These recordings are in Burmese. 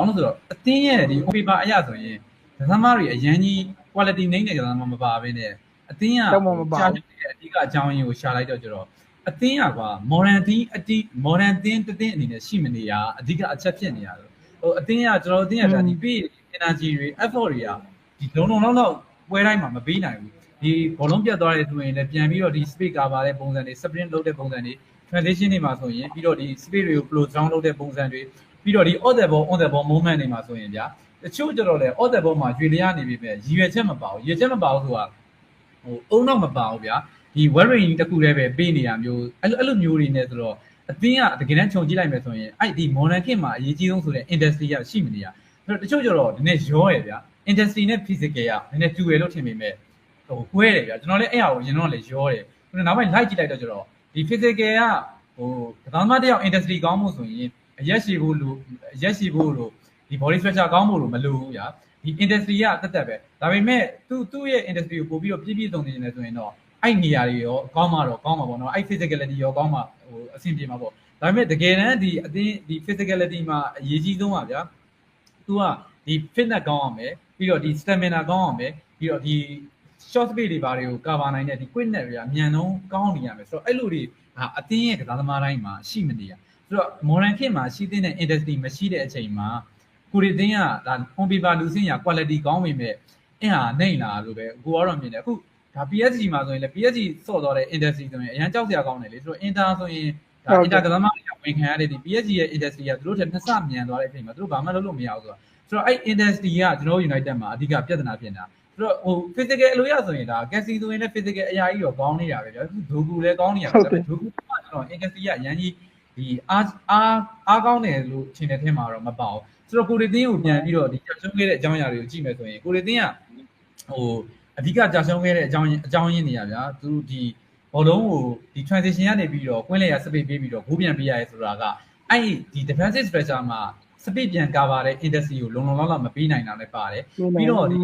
ဘာလို့လဲဆိုတော့အသင်းရဲ့ဒီ on paper အရဆိုရင်ကစားသမားတွေအရန်ကြီး quality နိုင်တဲ့ကစားသမားမပါဘဲနဲ့အသင်းကရှာတဲ့အဓိကအကြောင်းရင်းကိုရှာလိုက်တော့ကျတော့အသင်းကကွာ modern team အတိ modern team တသင်းအနေနဲ့ရှိမနေရအဓိကအချက်ဖြစ်နေရတော့ဟိုအသင်းကကျွန်တော်အသင်းကဒါဒီပေး energy တွေ effort တွေကဒီလုံးလုံးလောက်လောက်ပွဲတိုင်းမှာမပေးနိုင်ဘူးဒီဘောလုံးပြတ်သွားတဲ့ဆိုရင်လည်းပြန်ပြီးတော့ဒီ space cover တဲ့ပုံစံတွေ sprint လုပ်တဲ့ပုံစံတွေ transition တွေမှာဆိုရင်ပြီးတော့ဒီ space တွေကို close down လုပ်တဲ့ပုံစံတွေ ပြီးတော့ဒီ on the ball on the ball movement တွေမှာဆိုရင်ဗျာတချို့ကြတော့လေ on the ball မှာရွေလျားနေပြီပဲရည်ရွယ်ချက်မပါဘူးရည်ရွယ်ချက်မပါဘူးဆိုတာဟိုအုံတော့မပါဘူးဗျာဒီ wearing တခုတည်းပဲပေးနေတာမျိုးအဲ့လိုအဲ့လိုမျိုးတွေနဲ့ဆိုတော့အသင်းကတကယ်တမ်းခြုံကြည့်လိုက်မယ်ဆိုရင်အဲ့ဒီ modern kit မှာအရေးကြီးဆုံးဆိုတဲ့ industry ကရှိမနေရအဲ့တော့တချို့ကြတော့ဒီနေ့ရောရယ်ဗျာ industry နဲ့ physical ကနည်းနည်းတူရလို့ထင်ပေမဲ့ဟိုကွဲတယ်ဗျာကျွန်တော်လည်းအဲ့အရာကိုအရင်တော့လည်းရောတယ်နောက်ပိုင်း light ကြည့်လိုက်တော့ကျတော့ဒီ physical ကဟိုကစားသမားတယောက် industry ကောင်းမှုဆိုရင် အရက်ရှိဖို့လို့အရက်ရှိဖို့လို့ဒီ body structure ကောင်းဖို့လို့မလိုဘူးဗျာဒီ industry ကတက်တက်ပဲဒါပေမဲ့သူ့သူ့ရဲ့ industry ကိုပို့ပြီးတော့ပြည့်ပြည့်စုံနေတယ်ဆိုရင်တော့အဲ့နေရာတွေရောကောင်းမှာတော့ကောင်းမှာပေါ့နော်အဲ့ physicality ရောကောင်းမှာဟိုအဆင်ပြေမှာပေါ့ဒါပေမဲ့တကယ်တမ်းဒီအသင်းဒီ physicality မှာအရေးကြီးဆုံးပါဗျာသူကဒီ fitness ကောင်းအောင်ပဲပြီးတော့ဒီ stamina ကောင်းအောင်ပဲပြီးတော့ဒီ short speed တွေဘာတွေကို cover နိုင်တဲ့ဒီ quickness တွေကအမြန်ဆုံးကောင်းနေရမယ်ဆိုတော့အဲ့လိုတွေဟာအသင်းရဲ့ကစားသမားတိုင်းမှာရှိမနေရ ဆိုတော့ modern kit မှာရှိတဲ့ industry မရှိတဲ့အချိန်မှာကိုရီတင်းကဒါ on paper လူစင်းရ quality ကောင်းပေမဲ့အဲ့ဟာနိုင်လာလို့ပဲကိုကတော့မြင်တယ်အခုဒါ PSG မှာဆိုရင်လည်း PSG ဆော့သွားတဲ့ industry ဆိုရင်အရန်ကြောက်စရာကောင်းတယ်လေဆိုတော့ Inter ဆိုရင်ဒါ Inter ကစားသမားတွေကဝင်ခံရတဲ့ဒီ PSG ရဲ့ industry ကသူတို့ထက်နှစ်ဆမြန်သွားတဲ့အချိန်မှာသူတို့ဘာမှလုပ်လို့မရဘူးဆိုတော့ဆိုတော့အဲ့ industry ကကျွန်တော် United မှာအဓိကပြဿနာဖြစ်နေတာဆိုတော့ဟို physical အလိုရဆိုရင်ဒါ Casey ဆိုရင်လည်း physical အရာကြီးတော့ကောင်းနေတာပဲဗျာဒိုကူလည်းကောင်းနေရပဲဒိုကူကကျွန်တော် industry ကအရန်ကြီး ဒီအားအားအားကောင်းတယ်လို့ထင်တဲ့ထင်မှာတော့မပေါ့ဆိုတော့ကိုရီတင်းကိုပြန်ပြီးတော့ဒီကြောက်ရှုံးခဲ့တဲ့အကြောင်းအရာတွေကိုကြည့်မယ်ဆိုရင်ကိုရီတင်းကဟိုအဓိကကြာရှုံးခဲ့တဲ့အကြောင်းအကြောင်းရင်းနေရဗျာသူဒီဘောလုံးကိုဒီ transition ကနေပြီးတော့ကွင်းလေရ space ပေးပြီးတော့ဂိုးပြန်ပေးရရဲဆိုတာကအဲ့ဒီ defensive structure မှာ space ပြန် cover တဲ့ industry ကိုလုံလုံလောက်လောက်မပေးနိုင်တာလည်းပါတယ်ပြီးတော့ဒီ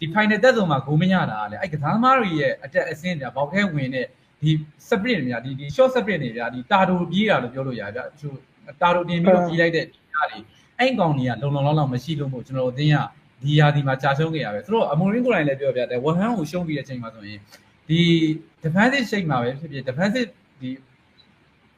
ဒီ final တက်ဆုံးမှာဂိုးမရတာကလည်းအဲ့ကစားသမားတွေရဲ့အတက်အဆင်းတွေဘောက်ထဲဝင်တဲ့ ဒီ sprint တွေဗျာဒီဒီ short sprint တွေဗျာဒီတာတိုပြေးတာလို့ပြောလို့ရဗျာသူတာတိုတင်ပြီးတော့ပြေးလိုက်တဲ့အားတွေအဲ့ကောင်တွေကလုံလုံလောက်လောက်မရှိလို့မို့ကျွန်တော်တို့အသင်းကဒီယာဒီမှာကြာရှုံးခဲ့ရပဲသူတို့အမွန်ရင်းကိုယ်တိုင်လည်းပြောပြတယ်ဝဟန်ကိုရှုံးပြီးတဲ့အချိန်မှာဆိုရင်ဒီ defensive shape မှာပဲဖြစ်ဖြစ် defensive ဒီ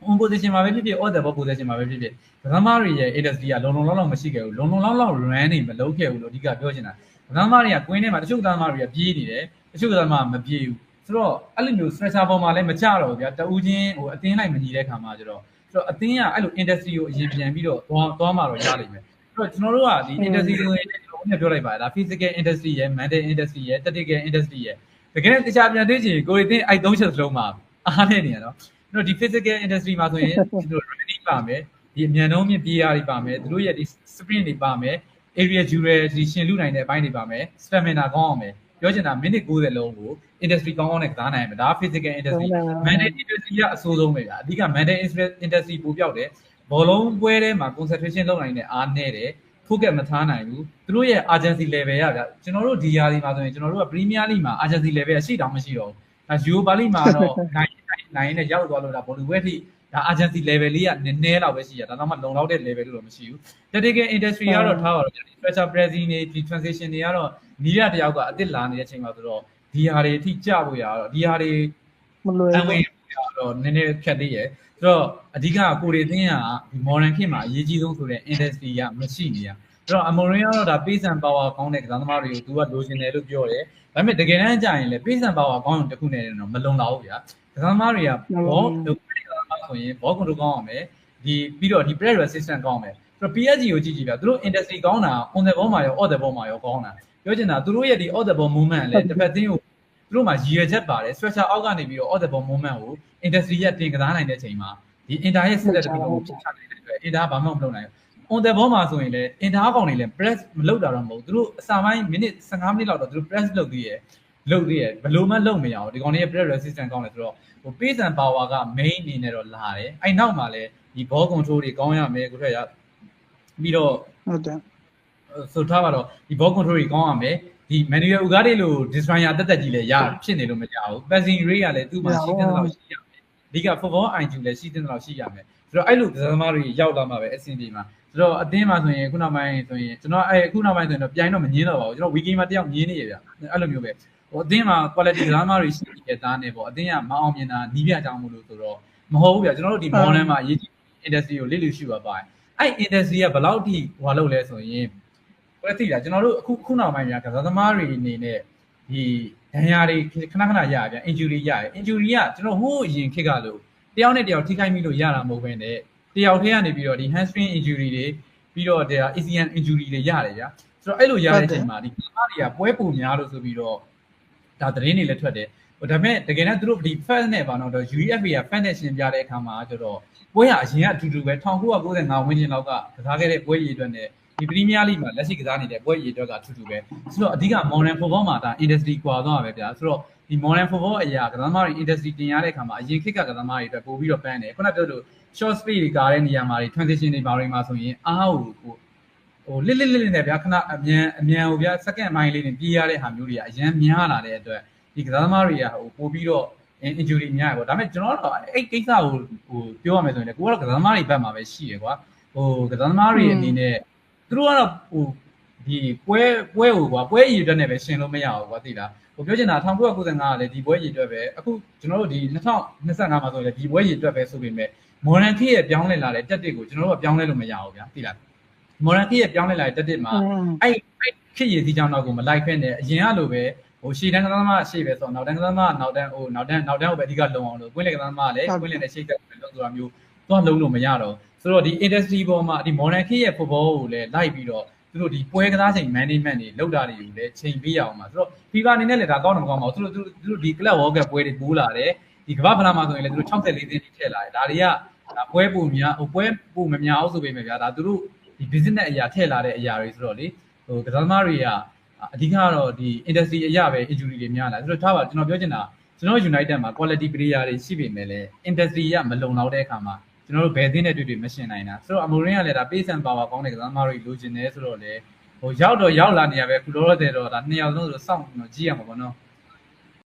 on position မှာပဲဖြစ်ဖြစ် off the ball position မှာပဲဖြစ်ဖြစ်ကစားသမားတွေရဲ့ industry ကလုံလုံလောက်လောက်မရှိခဲ့ဘူးလုံလုံလောက်လောက် run နေမလုပ်ခဲ့ဘူးလို့အဓိကပြောချင်တာကစားသမားတွေကကွင်းထဲမှာတချို့ကစားသမားတွေကပြေးနေတယ်တချို့ကစားသမားမပြေးဘူး ဆိုတော့အဲ့လိုမျိုး stretcher ပေါ်မှာလည်းမကြတော့ဘူးဗျာတဦးချင်းဟိုအတင်းလိုက်မညီတဲ့ခါမှာကျတော့ဆိုတော့အတင်းကအဲ့လို industry ကိုအရင်ပြန်ပြီးတော့သွားသွားမှာတော့ရလိမ့်မယ်အဲ့တော့ကျွန်တော်တို့ကဒီ industry ဆိုရင်ကျွန်တော်ပြောလိုက်ပါဒါ physical industry ရဲ့ mental industry ရဲ့ tactical industry ရဲ့တကယ်တခြားပြန်တွေ့ချင်ကိုရီတင်းအဲ့သုံးချက်စလုံးမှာအားနေနေရတော့ကျွန်တော်ဒီ physical industry မှာဆိုရင်ကျွန်တော် ready ပါမယ်ဒီအမြန်နှုံးမြင့်ပြေးရတွေပါမယ်သူတို့ရဲ့ဒီ sprint တွေပါမယ် area duration ရှင်လူနိုင်တဲ့အပိုင်းတွေပါမယ် stamina ကောင်းအောင်မယ် ပြောချင်တာမိနစ်90လုံးကို industry ကောင်းကောင်းနဲ့ကစားနိုင်မယ်ဒါ physical industry mental industry ကအဆိုးဆုံးပဲဗျာအဓိက mental industry ပိုပြောက်တယ်ဘောလုံးပွဲထဲမှာ concentration လုပ်နိုင်တဲ့အားနည်းတယ် focus မထားနိုင်ဘူးသူတို့ရဲ့ urgency level ရဗျာကျွန်တော်တို့ဒီယာဒီမှာဆိုရင်ကျွန်တော်တို့က Premier League မှာ urgency level ရှိတောင်မရှိတော့ဘူးဒါ Europa League မှာတော့နိုင်နိုင်နဲ့ရောက်သွားလို့ဒါဘောလုံးပွဲထိဒါ urgency level လေးကနည်းနည်းလောက်ပဲရှိရဒါတော့မှလုံလောက်တဲ့ level လို့တော့မရှိဘူး tactical industry ကတော့ထားပါတော့ special pressing တွေဒီ transition တွေကတော့ နီးရတယောက်ကအစ်စ်လာနေတဲ့အချိန်မှာဆိုတော့ဒီဟာတွေအထိကြဖို့ရတော့ဒီဟာတွေမလွယ်ဘူးတော့နည်းနည်းဖြတ်သေးရဲ့ဆိုတော့အဓိကကိုရီတင်းကဒီ modern ခေတ်မှာအရေးကြီးဆုံးဆိုတဲ့ industry ကမရှိနေရအဲ့တော့ Amorin ကတော့ဒါ pace and power ကောင်းတဲ့ကစားသမားတွေကိုသူကလိုချင်တယ်လို့ပြောတယ်ဒါပေမဲ့တကယ်တမ်းကြာရင်လည်း pace and power ကောင်းရင်တခုနဲ့တော့မလုံလောက်ဘူးဗျာကစားသမားတွေကဘောဒုက္ခကစားသမားဆိုရင်ဘော control ကောင်းအောင်မယ်ဒီပြီးတော့ဒီ press resistance ကောင်းမယ်ဆိုတော့ PSG ကိုကြည့်ကြည့်ဗျာသူတို့ industry ကောင်းတာ on the ball မှာရော off the ball မှာရောကောင်းတာ ပြောချင်တာသူတို့ရဲ့ဒီ off the ball movement လည်းတစ်ဖက်သင်းကိုသူတို့မှာရည်ရွယ်ချက်ပါတယ် stretcher အောက်ကနေပြီးတော့ off the ball movement ကို industry ရတင်ကစားနိုင်တဲ့အချိန်မှာဒီ inter ရဲ့ set တစ်ခုကိုဖြစ်ချနိုင်တဲ့အတွက် inter ဘာမှမလုပ်နိုင်ဘူး on the ball မှာဆိုရင်လည်း inter ကောင်တွေလည်း press မလုပ်တာတော့မဟုတ်ဘူးသူတို့အစာပိုင်းမိနစ်15မိနစ်လောက်တော့သူတို့ press လုပ်သေးရဲ့လုပ်သေးရဲ့ဘယ်လိုမှလုပ်မရအောင်ဒီကောင်တွေရဲ့ press resistance ကောင်းတယ်ဆိုတော့ဟို pace and power က main အနေနဲ့တော့လာတယ်အဲ့နောက်မှာလည်းဒီ ball control တွေကောင်းရမယ်ကိုထက်ရပြီးတော့ဟုတ်တယ် ဆိုထားပါတော့ဒီ ball control တွေကောင်းရမယ်ဒီ manual ugarte လို့ destroyer တက်တက်ကြီးလည်းရဖြစ်နေလို့မကြဘူး passing rate ကလည်းသူ့မှာရှိတဲ့လောက်ရှိရမယ်အဓိက football IQ လည်းရှိတဲ့လောက်ရှိရမယ်ဆိုတော့အဲ့လိုကစားသမားတွေရောက်လာမှာပဲအဆင်ပြေမှာဆိုတော့အသင်းမှာဆိုရင်ခုနောက်ပိုင်းဆိုရင်ကျွန်တော်အဲ့ခုနောက်ပိုင်းဆိုရင်တော့ပြိုင်တော့မငင်းတော့ပါဘူးကျွန်တော် weekend မှာတယောက်ငင်းနေရဗျအဲ့လိုမျိုးပဲဟိုအသင်းမှာ quality ကစားသမားတွေရှိနေတဲ့သားနဲ့ပေါ့အသင်းကမအောင်မြင်တာနီးပြအကြောင်းမလို့ဆိုတော့မဟုတ်ဘူးဗျကျွန်တော်တို့ဒီ modern မှာအရေးကြီး industry ကိုလေ့လူရှိပါပါတယ်အဲ့ industry ကဘယ်လောက်ထိဟွာလို့လဲဆိုရင် ဘယ်သိလားကျွန်တော်တို့အခုခုနောက်ပိုင်းများကစားသမားတွေအနေနဲ့ဒီဒဏ်ရာတွေခဏခဏရရဗျ injury ရရ injury ကကျွန်တော်ဟိုးအရင်ခေတ်ကလို့တယောက်နဲ့တယောက်ထိခိုက်မိလို့ရတာမဟုတ်ဘဲနဲ့တယောက်ထဲကနေပြီးတော့ဒီ hamstring injury တွေပြီးတော့ဒါ ACL injury တွေရတယ်ဗျာဆိုတော့အဲ့လိုရတဲ့အချိန်မှာဒီကစားတွေကပွဲပုံများလို့ဆိုပြီးတော့ဒါသတင်းတွေလည်းထွက်တယ်ဟိုဒါပေမဲ့တကယ်တော့သူတို့ဒီ fan နဲ့ပါတော့ UEFA က fan နဲ့ရှင်းပြတဲ့အခါမှာကျတော့ပွဲကအရင်ကအတူတူပဲ1995ဝန်းကျင်လောက်ကကစားခဲ့တဲ့ပွဲရည်အတွက်နဲ့ ဒီပရီးမီးယားလိမှာလက်ရှိကစားနေတဲ့ပွဲရည်အတွက်ကအထူးတူပဲဆိုတော့အဓိက modern football မှာဒါ industry ကွာသွားတာပဲဗျာဆိုတော့ဒီ modern football အရာကစားသမားတွေ industry တင်ရတဲ့အခါမှာအရင်ခေတ်ကကစားသမားတွေအတွက်ပို့ပြီးတော့ပန်းတယ်ခုနပြောလို့ short space တွေကားတဲ့နေရာမှာတွေ transition တွေဘာတွေမှာဆိုရင်အားကိုဟိုဟိုလစ်လစ်လစ်လစ်နဲ့ဗျာခဏအမြန်အမြန်ဟိုဗျာ second mile လေးနဲ့ပြေးရတဲ့ဟာမျိုးတွေကအရင်များလာတဲ့အတွက်ဒီကစားသမားတွေကဟိုပို့ပြီးတော့ injury များရပေါ့ဒါပေမဲ့ကျွန်တော်တို့အဲ့ကိစ္စကိုဟိုပြောရမယ်ဆိုရင်လည်းကိုကတော့ကစားသမားတွေဘက်မှာပဲရှိရကွာဟိုကစားသမားတွေအနေနဲ့ သူတို့ကတော့ဟိုဒီပွဲပွဲဟိုကွာပွဲရည်အတွက်နဲ့ပဲရှင်လို့မရဘူးကွာသိလားဟိုပြောချင်တာ1995ကလည်းဒီပွဲရည်အတွက်ပဲအခုကျွန်တော်တို့ဒီ2025မှာဆိုရင်ဒီပွဲရည်အတွက်ပဲဆိုပေမဲ့ modern key ရဲ့ပြောင်းလဲလာတဲ့တက်တစ်ကိုကျွန်တော်တို့ကပြောင်းလဲလို့မရဘူးဗျာသိလား modern key ရဲ့ပြောင်းလဲလာတဲ့တက်တစ်မှာအဲ့အဲ့ခေတ်ရည်စီးကြောင်းတော့ကိုမလိုက်ဖက်နဲ့အရင်ကလိုပဲဟိုရှေ့တန်းကစားသမားရှေ့ပဲဆိုတော့နောက်တန်းကစားသမားနောက်တန်းဟိုနောက်တန်းနောက်တန်းကိုပဲအဓိကလုံအောင်လို့ကွင်းလက်ကစားသမားလည်းကွင်းလက်နဲ့ရှေ့တက်ပဲလို့ဆိုတာမျိုး သွားလုံးလို့မရတော့ဆိုတော့ဒီ industry ပေါ်မှာဒီ modern key ရဲ့ football ကိုလည်းလိုက်ပြီးတော့သူတို့ဒီပွဲကစားချိန် management တွေလောက်တာတွေကိုလည်းချိန်ပေးရအောင်ပါဆိုတော့ FIFA အနေနဲ့လည်းဒါကောင်းတယ်မကောင်းပါဘူးသူတို့သူတို့ဒီ club world cup ပွဲတွေပိုးလာတယ်ဒီကမ္ဘာဖလားမှာဆိုရင်လည်းသူတို့64သင်းထိထည့်လာတယ်ဒါတွေကဒါပွဲပုံများဟိုပွဲပုံမများအောင်ဆိုပေမဲ့ဗျာဒါသူတို့ဒီ business အရာထည့်လာတဲ့အရာတွေဆိုတော့လေဟိုကစားသမားတွေကအဓိကတော့ဒီ industry အရာပဲ injury တွေများလာဆိုတော့ထားပါကျွန်တော်ပြောချင်တာကျွန်တော် United မှာ quality player တွေရှိပေမဲ့လည်း industry ကမလုံလောက်တဲ့အခါမှာ ကျွန်တော်တို့ဘယ်သင်းနဲ့တွေ့တွေ့မရှင်နိုင်တာဆိုတော့အမိုရင်းကလည်းဒါ pace and power ကောင်းတဲ့ကစားသမားတွေလိုချင်တယ်ဆိုတော့လေဟိုရောက်တော့ရောက်လာနေရပဲခုလောလောဆယ်တော့ဒါနှစ်ယောက်လုံးဆိုစောင့်ကြည့်ရမှာပေါ့နော်